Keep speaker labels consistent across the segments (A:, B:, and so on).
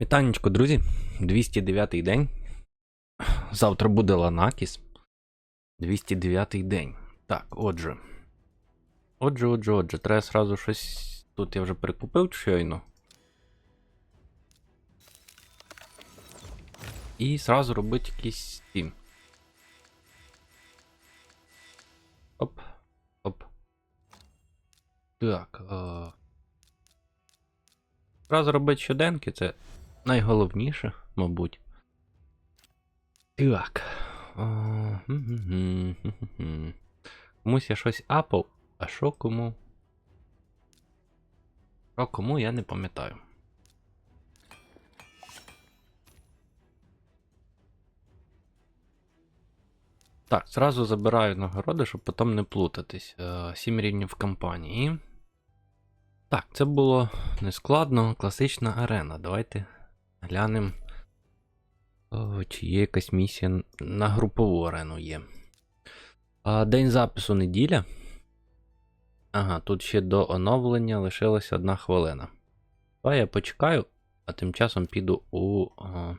A: Вітанечко, друзі. 209-й день. Завтра буде Ланакіс. 209-й день. Так, отже. Отже, отже, отже, треба сразу щось. Тут я вже прикупив щойно. І сразу робити якийсь тім. Оп. Оп. Так. Е... Зразу робити щоденки, це найголовніше, мабуть. Так. Комусь я щось апав, а що кому? Що кому, я не пам'ятаю. Так, зразу забираю нагороди, щоб потім не плутатись. Е, Сім рівнів кампанії. Так, це було нескладно, класична арена. Давайте глянемо, чи є якась місія на групову арену є. А, День запису неділя. Ага, тут ще до оновлення лишилася одна хвилина. Давай я почекаю, а тим часом піду у а,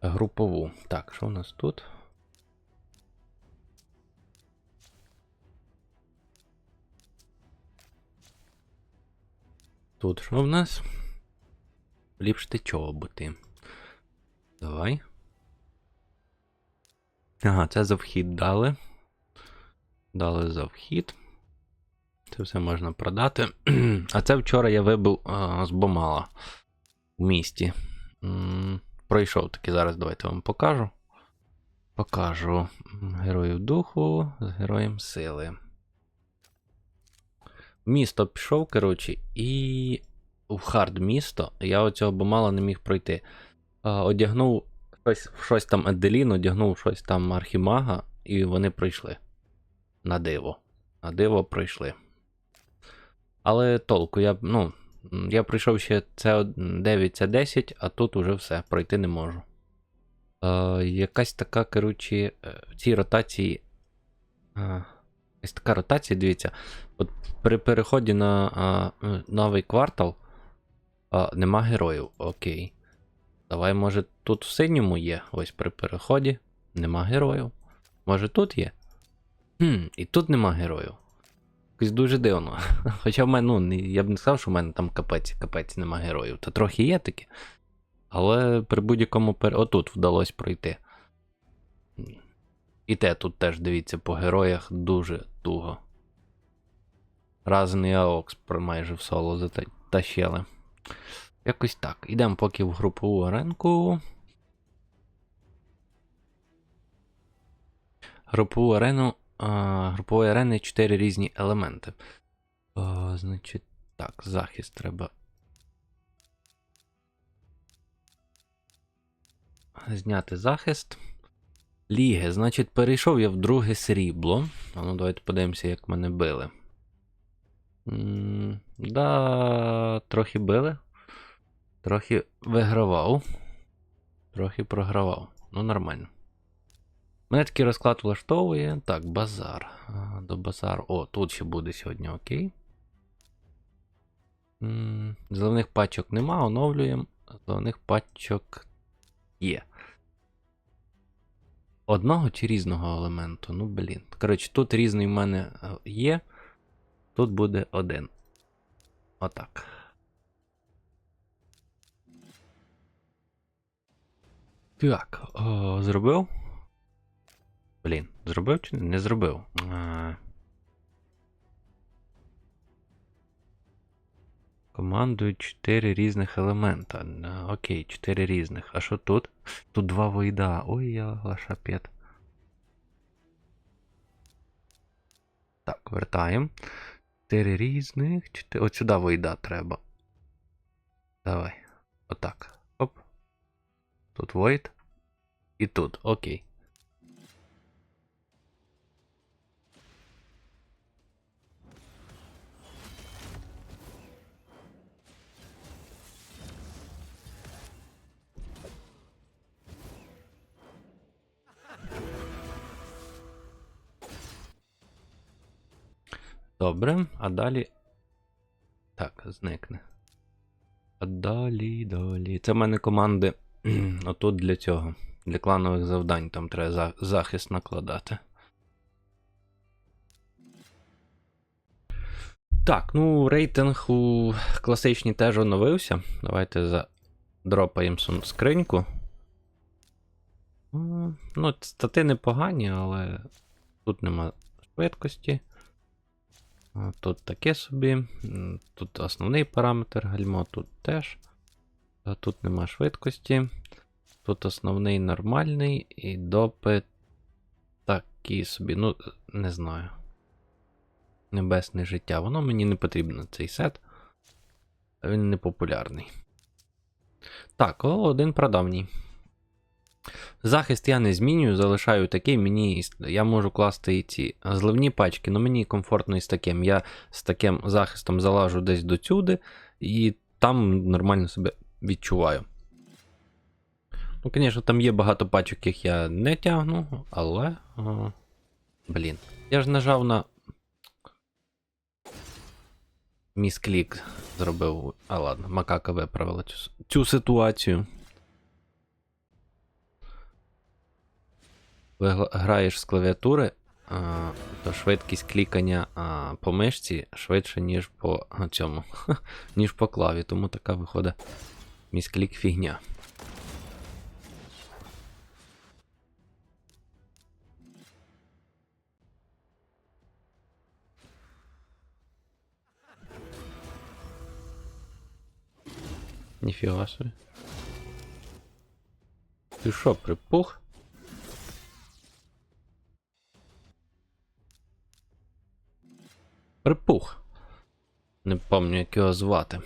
A: групову. Так, що у нас тут? Тут що в нас? Ліпште чоботи. Давай. Ага, це за вхід дали. Дали за вхід. Це все можна продати. а це вчора я вибив а, з Бомала в місті. М, Пройшов таки зараз, давайте вам покажу. Покажу героїв духу з героєм сили. Місто пішов, коротше, і в хард місто я оцього бомала не міг пройти. Одягнув щось, щось там Еделін, одягнув щось там Архімага, і вони пройшли. На диво. На диво пройшли. Але толку, я, ну, я пройшов ще С9, С10, а тут уже все, пройти не можу. Е, якась така, коротше, е, в цій ротації. Е, якась така ротація, дивіться. От при переході на е, новий квартал а, нема героїв. Окей. Давай, може, тут в синьому є. Ось при переході. Нема героїв. Може тут є? Хм, і тут нема героїв. Якось дуже дивно. Хоча в мене, ну, я б не сказав, що в мене там капець, капець нема героїв. Та трохи є такі. Але при будь-якому пер... Отут вдалося пройти. І те тут теж дивіться, по героях дуже туго. Разний Аокс про майже в соло затащили. Якось так. Ідемо поки в групову аренку. Групову арену. А, групової арени 4 різні елементи. А, значить, так, захист треба. Зняти захист. Ліги. Значить, перейшов я в друге срібло. А ну, давайте подивимося, як мене били. Да, трохи били. Трохи вигравав. Трохи програвав. Ну, нормально. Мене такий розклад влаштовує. Так, базар. До базару. О, тут ще буде сьогодні, окей. М, Зелених пачок нема, оновлюємо. Зелених пачок є. Одного чи різного елементу? Ну, блін. Коротше, тут різний в мене е, є. Тут буде один. Отак. Так, о, зробив? Блін, зробив чи не? Не зробив. А... Командують 4 різних елемента. А, Окей, 4 різних. А що тут? Тут два войда. Ой, я лашапет. Так, вертаємо. 4 різних. Чотири... От сюди войда треба. Давай. Отак. Оп. Тут Void. І тут. Окей. Добре, а далі. Так, зникне. А далі, далі. Це в мене команди отут для цього. Для кланових завдань там треба за- захист накладати. Так, ну рейтинг у класичній теж оновився. Давайте задропаємо скриньку. Ну, стати непогані, але тут нема швидкості. А, Тут таке собі. Тут основний параметр гальмо, тут теж. Тут нема швидкості. Тут основний нормальний і допит такий собі. Ну, не знаю. Небесне життя. Воно мені не потрібно, цей сет. Він не популярний. Так, о, один прадавній. Захист я не змінюю, залишаю такий. Мені я можу класти і ці зливні пачки, але мені комфортно із таким. Я з таким захистом залажу десь до сюди, і там нормально себе відчуваю. Ну, звісно, там є багато пачок, яких я не тягну, але. Блін. Я ж нажав на. Місклік зробив. А ладно, макака виправила цю, цю ситуацію. Ви гла- граєш з клавіатури, то швидкість клікання по мишці швидше, ніж по цьому, ніж по клаві, тому така виходить місклік фігня. Ніфіга собі. Ти що, припух? Припух. Не пам'ятаю, як його звати.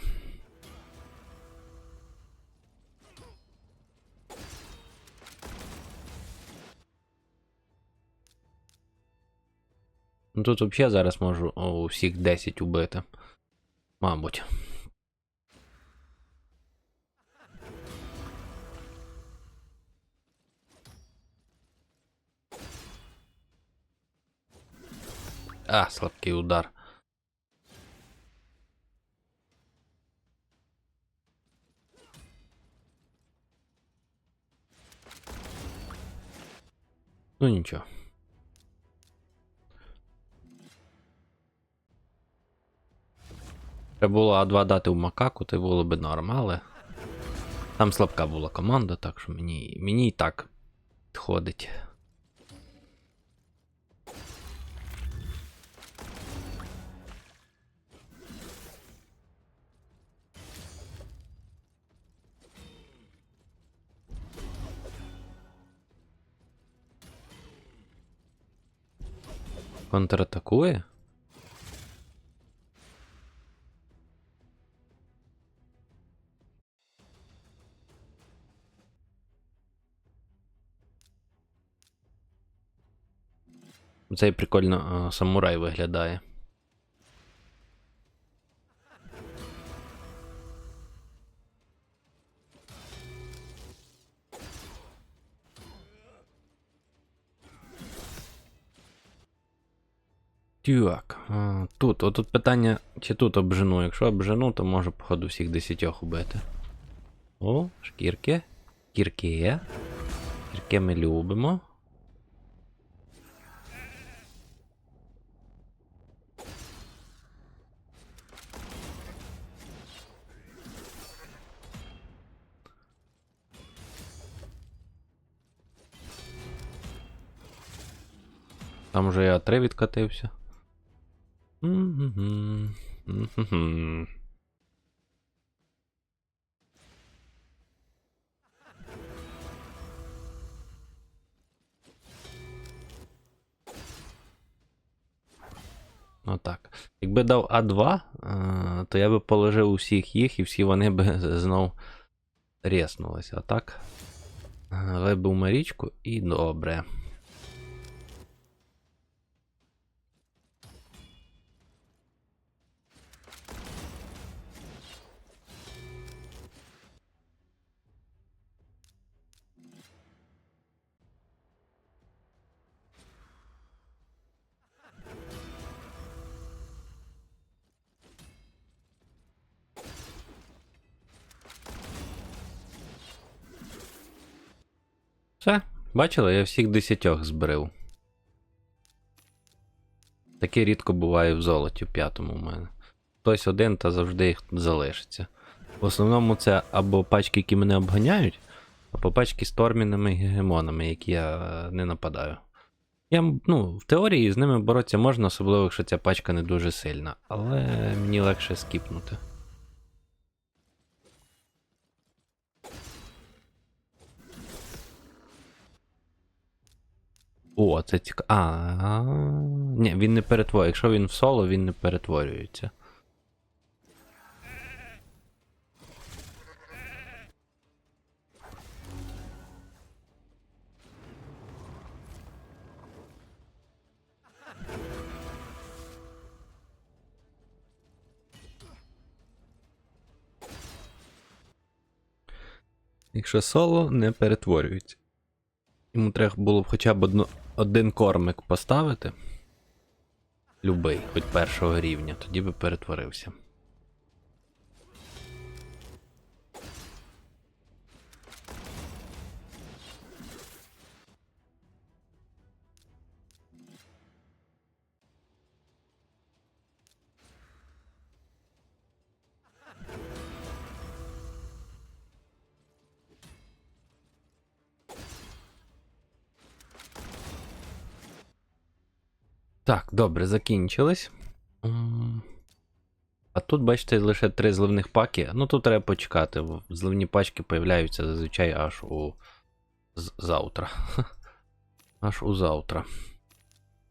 A: Ну тут взагалі зараз можу усіх 10 убити. Мабуть. А, слабкий удар. Ну нічого. Треба було А2 дати в макаку, то було би норм, але там слабка була команда, так що мені, мені і так підходить. Контратакує? Це прикольно а, самурай виглядає. Так, тут, отут питання, чи тут обжену. Якщо обжену, то можу, походу, всіх десятьох убити. О, шкірки. Шкірки. Шкірки ми любимо. Там вже я 3 відкатився. Отак. Якби дав А2, е, то я би положив усіх їх, і всі вони би знов рєснулися. А так. е, Вибив Марічку і добре. Бачили, я всіх десятьох збрив. Таке рідко буває в золоті в п'ятому у мене. Хтось один та завжди їх залишиться. В основному це або пачки, які мене обганяють, або пачки з тормінами і гегемонами, які я е, не нападаю. Я, ну, в теорії з ними боротися можна, особливо, якщо ця пачка не дуже сильна, але мені легше скіпнути. О, це цікаво. А, ні, він не перетворює. Якщо він в соло, він не перетворюється. Якщо соло, не перетворюється. Йому треба було б хоча б одно, один кормик поставити. Любий, хоч першого рівня, тоді би перетворився. Так, добре, закінчились. А тут, бачите, лише три зливних паки. Ну тут треба почекати. Зливні пачки появляються зазвичай аж у завтра. Аж у завтра.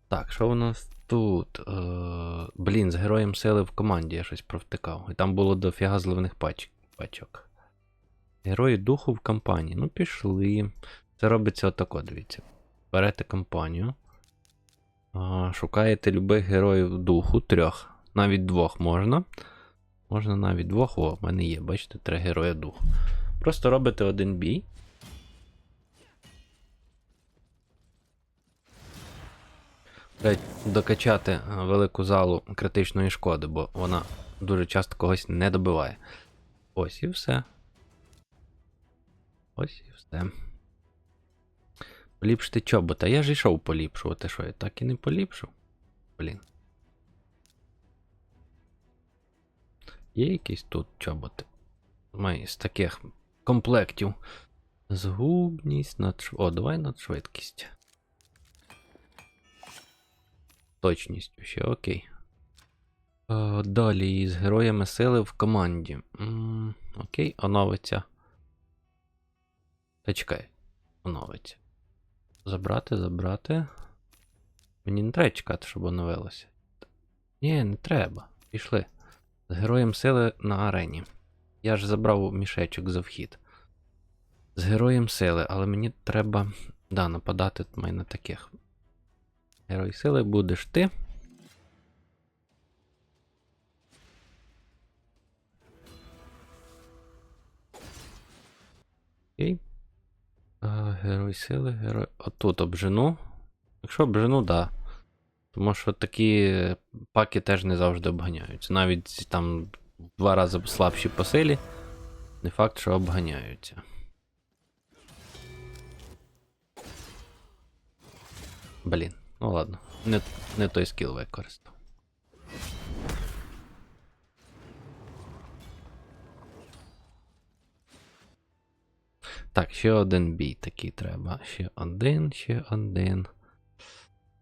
A: Так, що у нас тут? Е, Блін, з героєм сили в команді я щось провтикав. І там було дофіга зливних пач... пачок. Герої духу в кампанії. Ну, пішли. Це робиться отако, дивіться. Берете кампанію. Шукаєте любих героїв духу, трьох. Навіть двох можна. Можна навіть двох. О, в мене є, бачите, три герої духу. Просто робите один бій. Докачати е, велику залу критичної шкоди, бо вона дуже часто когось не добиває. Ось і все. Ось і все. Поліпшити чобота. Я ж йшов поліпшувати, що я так і не поліпшив. Блін. Є якісь тут чоботи? Має з таких комплектів. Згубність, надш... О, давай надшвидкість. Точністю ще окей. Е, далі з героями сили в команді. М, окей, оновиться. Та чекай, оновиться. Забрати, забрати. Мені не треба чекати, щоб оновилося. Ні, не треба. Пішли. З героєм сили на арені. Я ж забрав мішечок за вхід. З героєм сили, але мені треба. Да, нападати май на таких. Герой сили будеш ти. Окей. А, герой сили, герой. Отут обжену. Якщо обжену, да. Тому що такі паки теж не завжди обганяються. Навіть там два рази слабші по силі. Не факт, що обганяються. Блін, ну ладно. Не, не той скіл використав. Так, ще один бій такий треба. Ще один, ще один.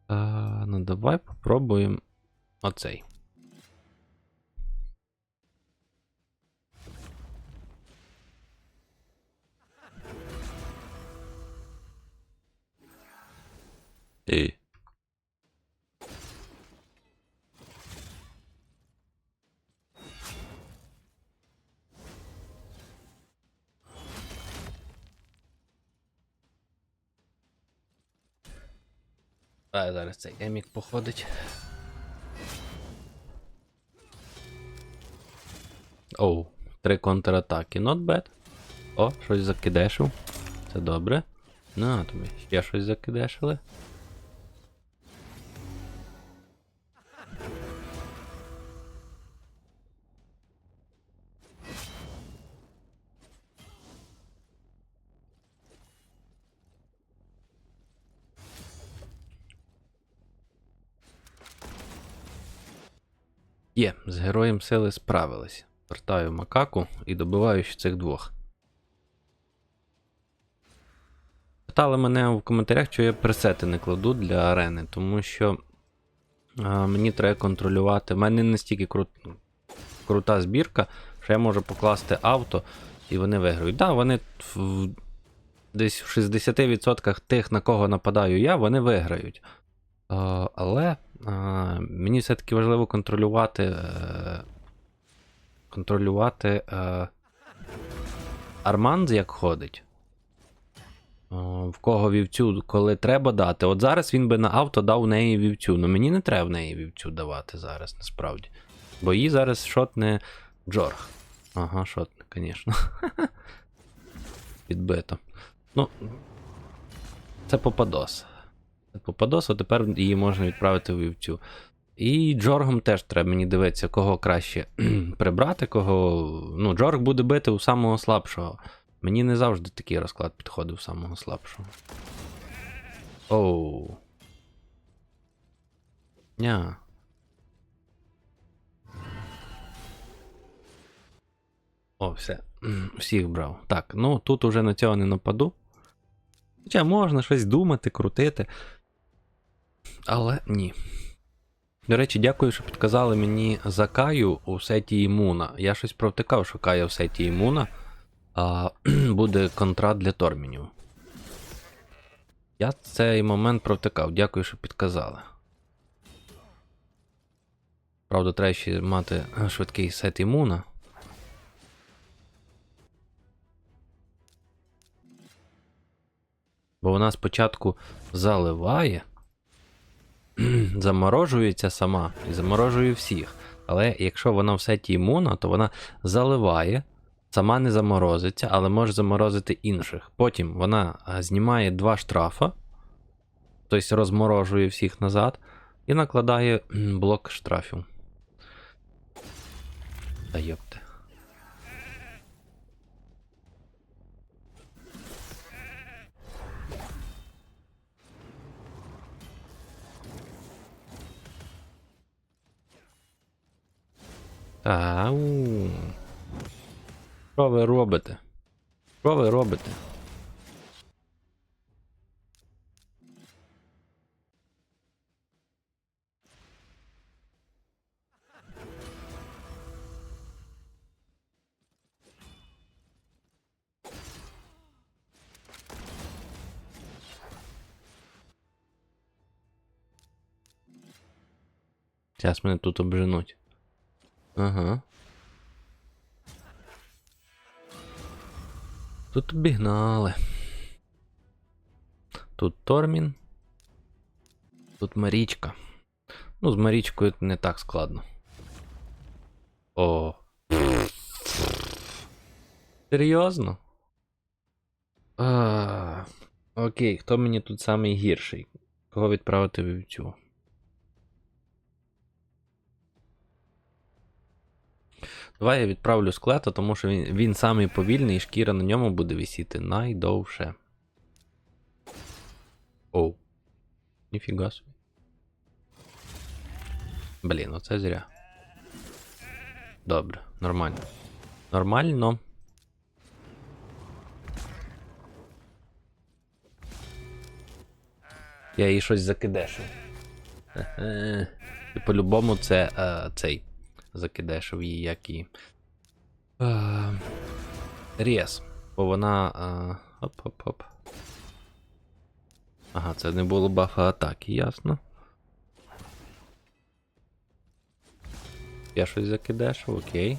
A: А, ну давай попробуємо оцей. І. А зараз цей емік походить. Оу, три контратаки. Not bad. О, щось закидешив. Це добре. На тобі, ще щось закидешили. Є, з героєм сили справились. Вертаю макаку і добиваю ще цих двох. Питали мене в коментарях, що я пресети не кладу для арени, тому що а, мені треба контролювати. У мене настільки крут... крута збірка, що я можу покласти авто і вони виграють. Так, да, вони в... десь в 60% тих, на кого нападаю я, вони виграють. А, але а, мені все-таки важливо контролювати. Е... Контролювати е... Арманд як ходить. В кого вівцю, коли треба дати. От зараз він би на авто дав неї вівцю. Ну мені не треба в неї вівцю давати зараз, насправді. Бо її зараз шотне Джорг. Ага, шотне, звісно. Підбито. Ну. Це Попадос. Попадос, а тепер її можна відправити в вівцю. І Джоргом теж треба мені дивитися, кого краще прибрати, кого. Ну, Джорг буде бити у самого слабшого. Мені не завжди такий розклад підходив самого слабшого. Оу. Ня. О, все. Всіх брав. Так, ну тут уже на цього не нападу. Хоча можна щось думати, крутити. Але ні. До речі, дякую, що підказали мені за Каю у сеті Імуна. Я щось провтикав, що Кая в сеті Імуна а, буде контракт для Тормінів. Я цей момент провтикав. Дякую, що підказали. Правда, треба ще мати швидкий сет імуна. Бо вона спочатку заливає, заморожується сама і заморожує всіх. Але якщо вона в сеті імуна, то вона заливає, сама не заморозиться, але може заморозити інших. Потім вона знімає два штрафа, тобто розморожує всіх назад, і накладає блок штрафів. Та йопте. Ау. Що ви робите? Що ви робите? Зараз мене тут обженуть. Ага. Тут обігнали. Тут Тормін. Тут Марічка. Ну, з Марічкою не так складно. О. Серйозно? А, окей, хто мені тут самий гірший? Кого відправити вівцю? Давай я відправлю склета, тому що він, він самий повільний і шкіра на ньому буде висіти найдовше. Оу. Ніфіга собі. Блін, оце зря. Добре, нормально. Нормально. Я їй щось закидешив. Хе-хе. По-любому це е, цей закидешив її, як і. Е, Рєс. Бо вона. Е, оп-оп-оп. Ага, це не було бафа атаки, ясно. Я щось закидешив, окей.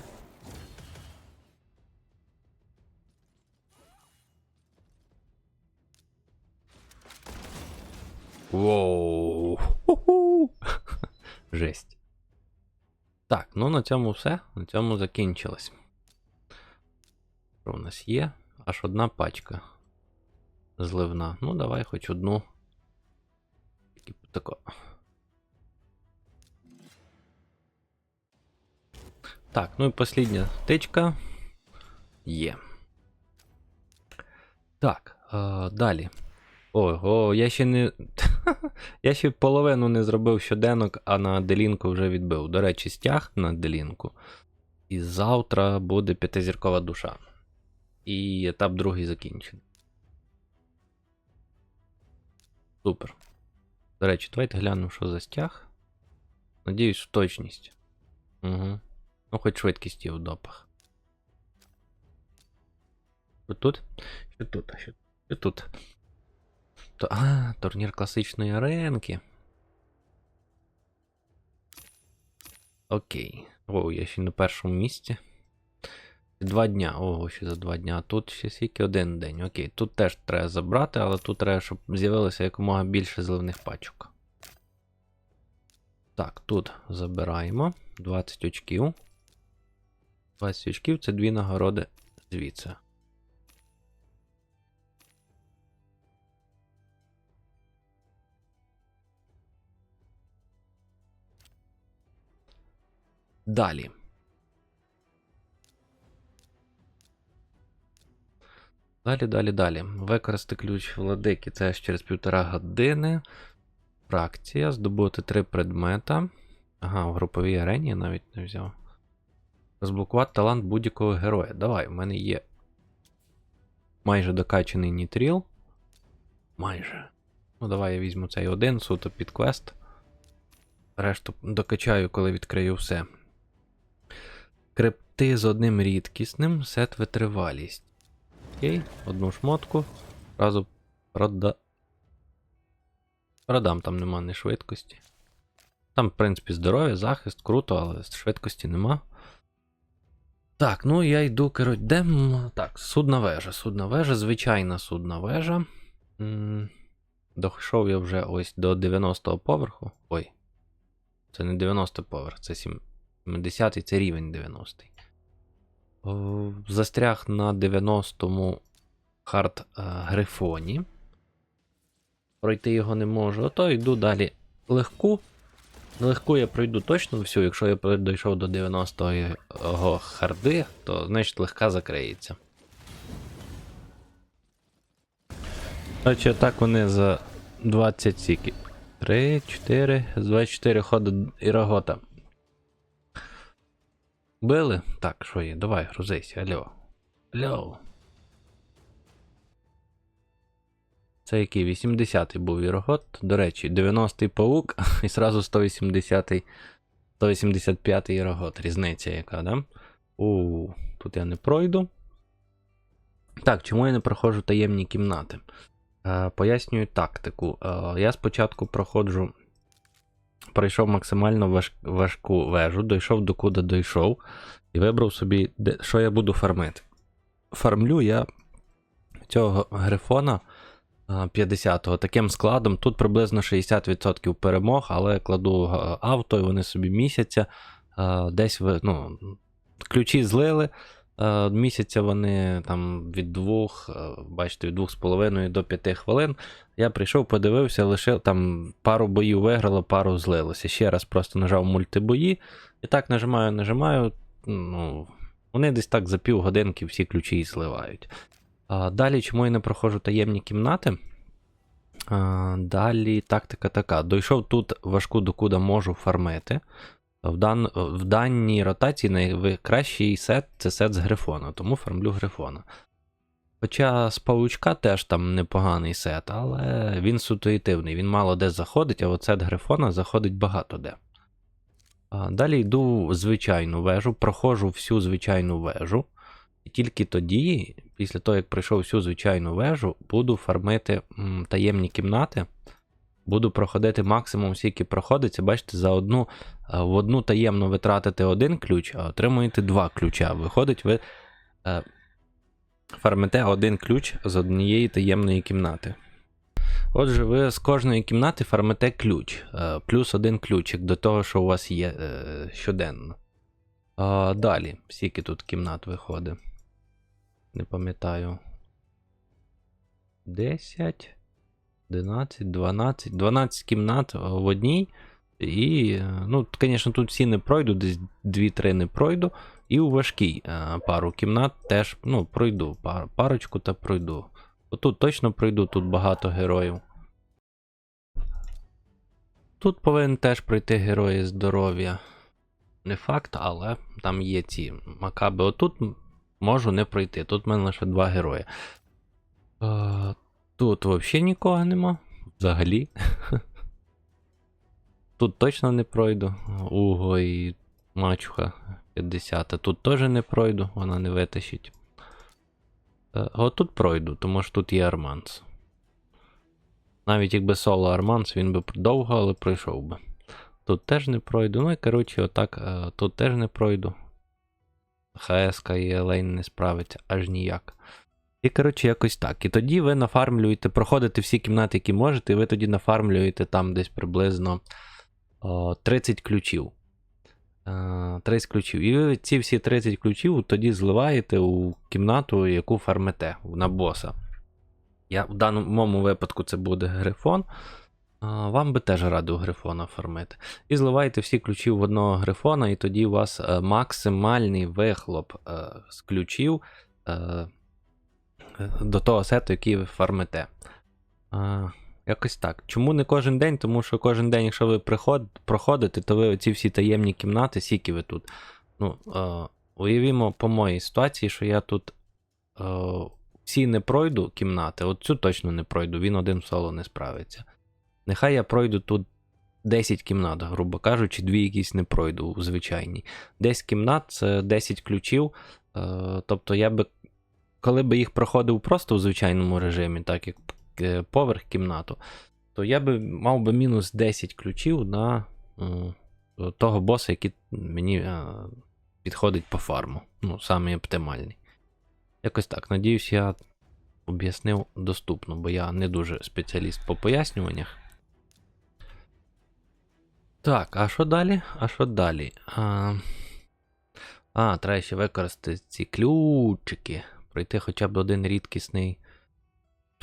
A: Воу. Ху-ху. Жесть. Так, ну на цьому все. На цьому закінчилось. Що у нас є? Аж одна пачка. Зливна. Ну, давай хоч одну. Тако. Так, ну і послідня тичка. Є. Так, е, далі. Ого, я ще не. я ще половину не зробив щоденок, а на Делінку вже відбив. До речі, стяг на Делінку. І завтра буде п'ятизіркова душа. І етап другий закінчений. Супер. До речі, давайте глянемо, що за стяг. Надіюсь, в точність. Угу. Ну, хоч швидкість є в допах. Що тут? Що тут? Що, тут? То, а, турнір класичної аренки. Окей. О, я ще на першому місці. Два дня. Ого, ще за два дня. А тут ще скільки один день. Окей, тут теж треба забрати, але тут треба, щоб з'явилося якомога більше зелених пачок. Так, тут забираємо 20 очків. 20 очків це дві нагороди звідси. Далі. Далі, далі, далі. Використати ключ владики це через півтора години. Фракція. Здобути три предмета. Ага, в груповій арені я навіть не взяв. Розблокувати талант будь-якого героя. Давай, в мене є майже докачаний нітріл. Майже. Ну, давай я візьму цей один, суто під квест. Решту докачаю, коли відкрию все. Крипти з одним рідкісним, сет витривалість. Окей, одну шмотку. Разу прода... продам, там нема ні швидкості. Там, в принципі, здоров'я, захист, круто, але швидкості нема. Так, ну я йду, коротше, де. Так, судна вежа. Судна вежа, звичайна судна вежа. М, Дійшов я вже ось до 90-го поверху. Ой. Це не 90 поверх, це 70-й, це рівень 90-й. Застряг на 90-му хард е, грифоні. Пройти його не можу, а то йду далі легку. Легку я пройду точно всю, якщо я дійшов до 90-го харди, то значить легка закриється. Значить, так вони за 20 сіки. 3, 4, з 24 ходи Ірагота. Били? Так, що є? Давай, грузись, алло. Алло. Це який? 80-й був Ірогот. До речі, 90-й паук і сразу 180-й. 185-й Ірогот. Різниця яка, да? У, тут я не пройду. Так, чому я не проходжу таємні кімнати? Е, пояснюю тактику. Е, я спочатку проходжу. Пройшов максимально важ, важку вежу, дійшов до куди дійшов, і вибрав собі, де, що я буду фармити. Фармлю я цього грифона е, 50-го таким складом. Тут приблизно 60% перемог, але кладу авто, і вони собі місяця. Десь ви, ну, ключі злили. Е, Місяця вони там від двох, е, бачите, від двох з половиною до п'яти хвилин. Я прийшов, подивився, лише там пару боїв виграло, пару злилося. Ще раз просто нажав мультибої. І так нажимаю, нажимаю. Ну, вони десь так за півгодинки всі ключі і зливають. Далі, чому я не проходжу таємні кімнати? Далі тактика така. Дойшов тут важку докуди можу фармити. В, дан, в даній ротації найкращий сет це сет з грифона, тому фармлю грифона. Хоча з паучка теж там непоганий сет, але він ситуативний, він мало де заходить, а от сет грифона заходить багато де. Далі йду в звичайну вежу, проходжу всю звичайну вежу. І тільки тоді, після того, як пройшов всю звичайну вежу, буду фармити м, таємні кімнати. Буду проходити максимум, скільки проходиться. Бачите, за одну е, в одну таємно ви тратите один ключ, а отримуєте два ключа. Виходить, ви е, фармите один ключ з однієї таємної кімнати. Отже, ви з кожної кімнати фармите ключ, е, плюс один ключик до того, що у вас є е, щоденно. А, далі, скільки тут кімнат виходить? Не пам'ятаю. 10, 11, 12, 12 кімнат е, в одній. І, е, ну, звісно, тут всі не пройду, десь 2-3 не пройду. І у важкій е, пару кімнат теж ну, пройду. Пар, парочку та пройду. Отут точно пройду, тут багато героїв. Тут повинен теж пройти герої здоров'я. Не факт, але там є ці макаби. Отут можу не пройти. Тут в мене лише два герої. Тут взагалі нікого нема. Взагалі. Тут точно не пройду. Уго і мачуха 50. Тут теж не пройду, вона не витащить. Е, От тут пройду, тому що тут є Арманс. Навіть якби соло Арманс, він би довго, але пройшов би. Тут теж не пройду. Ну і коротше, отак, е, тут теж не пройду. ХСК і Елейн не справиться аж ніяк. І, коротше, якось так. І тоді ви нафармлюєте, проходите всі кімнати, які можете, і ви тоді нафармлюєте там десь приблизно о, 30 ключів. Е, 30 ключів. І ви ці всі 30 ключів тоді зливаєте у кімнату, яку фармите на боса. Я, в даному випадку це буде грифон. Вам би теж радив грифона фармити. І зливаєте всі ключі в одного грифона, і тоді у вас е, максимальний вихлоп е, з ключів е, е, до того сету, який ви фармите. А, Якось так. Чому не кожен день? Тому що кожен день, якщо ви приход, проходите, то ви оці всі таємні кімнати, скільки ви тут. Ну, е, уявімо по моїй ситуації, що я тут е, всі не пройду кімнати, от цю точно не пройду, він один соло не справиться. Нехай я пройду тут 10 кімнат, грубо кажучи, дві якісь не пройду у звичайній. 10 кімнат це 10 ключів. Тобто я би, коли би їх проходив просто у звичайному режимі, так як е, поверх кімнату, то я би мав би мінус 10 ключів на е, того боса, який мені е, підходить по фарму. Ну, самий оптимальний. Якось так. Надіюсь, я об'яснив доступно, бо я не дуже спеціаліст по пояснюваннях. Так, а що далі? А що далі? А, а треба ще використати ці ключики. Пройти хоча б один рідкісний.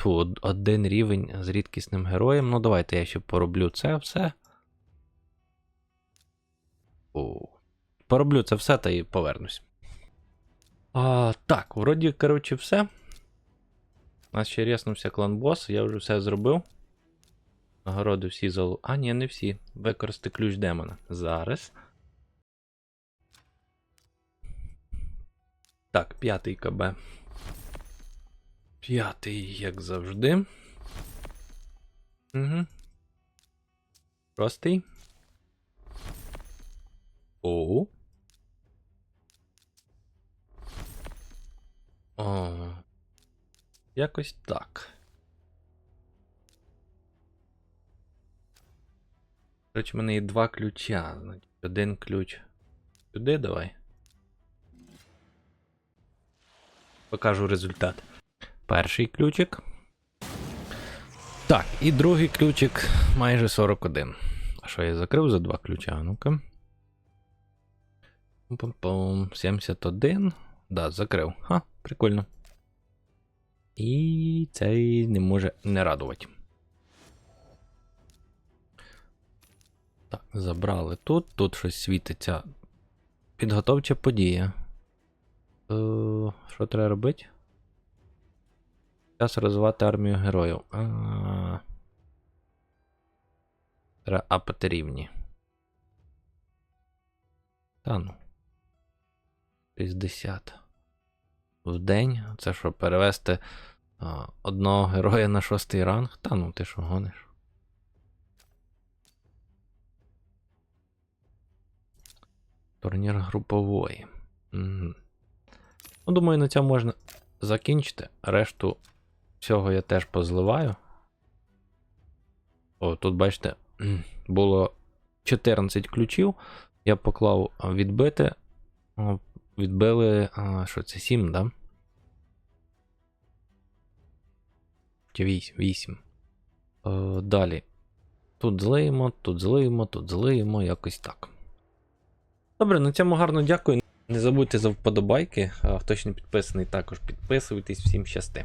A: Од- один рівень з рідкісним героєм. Ну, давайте я ще пороблю це все. О. Пороблю це все та і повернусь. А, так, вроді, коротше, все. У нас ще ряснувся клан бос, я вже все зробив. Нагороди всі залу. А, ні, не всі. Використати ключ демона. Зараз. Так, п'ятий КБ. П'ятий, як завжди. Угу. Шостий. Оу. О. Якось так. Коротше, в мене є два ключа. Значить, один ключ. Сюди давай. Покажу результат. Перший ключик. Так, і другий ключик майже 41. А що я закрив за два ключа? Ну-ка. Пум-пум. 71. Да, закрив. Ха, прикольно. І цей не може не радувати. Так, забрали тут. Тут щось світиться. Підготовча подія. Е, що треба робити? Час розвивати армію героїв. А, апати рівні. Та ну. 60. В день. Це що, перевести а, одного героя на шостий ранг? Та ну ти що гониш? Турнір групової. Угу. Ну, думаю, на цьому можна закінчити. Решту всього я теж позливаю. О, тут бачите, було 14 ключів. Я поклав відбити. Відбили. Що це? 7, да? Чи 8? 8. Е, далі. Тут злиємо, тут злиємо, тут злиємо, якось так. Добре, на цьому гарно дякую. Не забудьте за вподобайки. Хто ще не підписаний, також підписуйтесь. Всім щасти.